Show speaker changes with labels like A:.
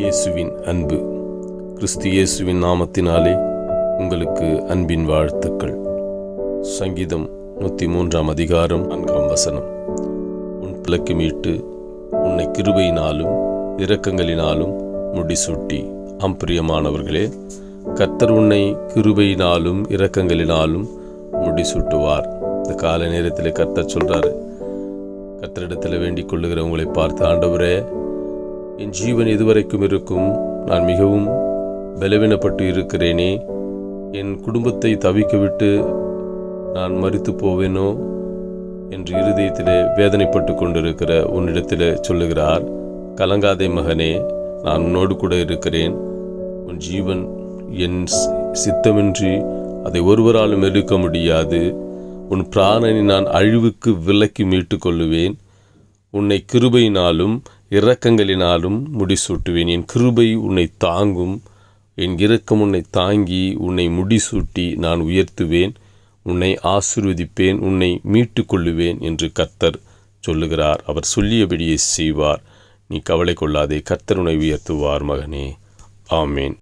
A: இயேசுவின் அன்பு. கிறிஸ்து இயேசுவின் நாமத்தினாலே உங்களுக்கு அன்பின் வாழ்த்துக்கள். சங்கீதம் நூற்றி மூன்றாம் அதிகாரம் நான்காம் வசனம். உன் பிளக்கு மீட்டு உன்னை கிருபையினாலும் இரக்கங்களினாலும் முடிசூட்டி. அம்பிரியமானவர்களே கர்த்தர் உன்னை கிருபையினாலும் இரக்கங்களினாலும் முடிசூட்டுவார். இந்த கால நேரத்தில் கர்த்தர் சொல்கிறாரு கத்தரிடத்தில் வேண்டிக் கொள்ளுகிறவங்களை பார்த்து ஆண்டவரே என் ஜீவன் இதுவரைக்கும் இருக்கும்? நான் மிகவும் பலவீனப்பட்டு இருக்கிறேனே. என் குடும்பத்தை தவிக்கவிட்டு நான் மறித்து போவேனோ? என்று இருதயத்திலே வேதனைப்பட்டு கொண்டிருக்கிற உன்னிடத்தில் சொல்லுகிறார் கலங்காதே மகனே நான் உன்னோடு கூட இருக்கிறேன். உன் ஜீவன் என் சி- சித்தமின்றி அதை ஒருவராலும் எடுக்க முடியாது. உன் பிராணனை நான் அழிவுக்கு விலக்கி மீட்டுக் கொள்ளுவேன். உன்னை கிருபையினாலும் இரக்கங்களினாலும் முடிசூட்டுவேன். என் கிருபை உன்னை தாங்கும். என் இரக்கம் உன்னை தாங்கி உன்னை முடிசூட்டி நான் உயர்த்துவேன். உன்னை ஆசிர்வதிப்பேன். உன்னை மீட்டு கொள்ளுவேன் என்று கர்த்தர் சொல்லுகிறார். அவர் சொல்லியபடியே செய்வார். நீ கவலை கொள்ளாதே. கர்த்தர் உன்னை உயர்த்துவார் மகனே. ஆமேன்.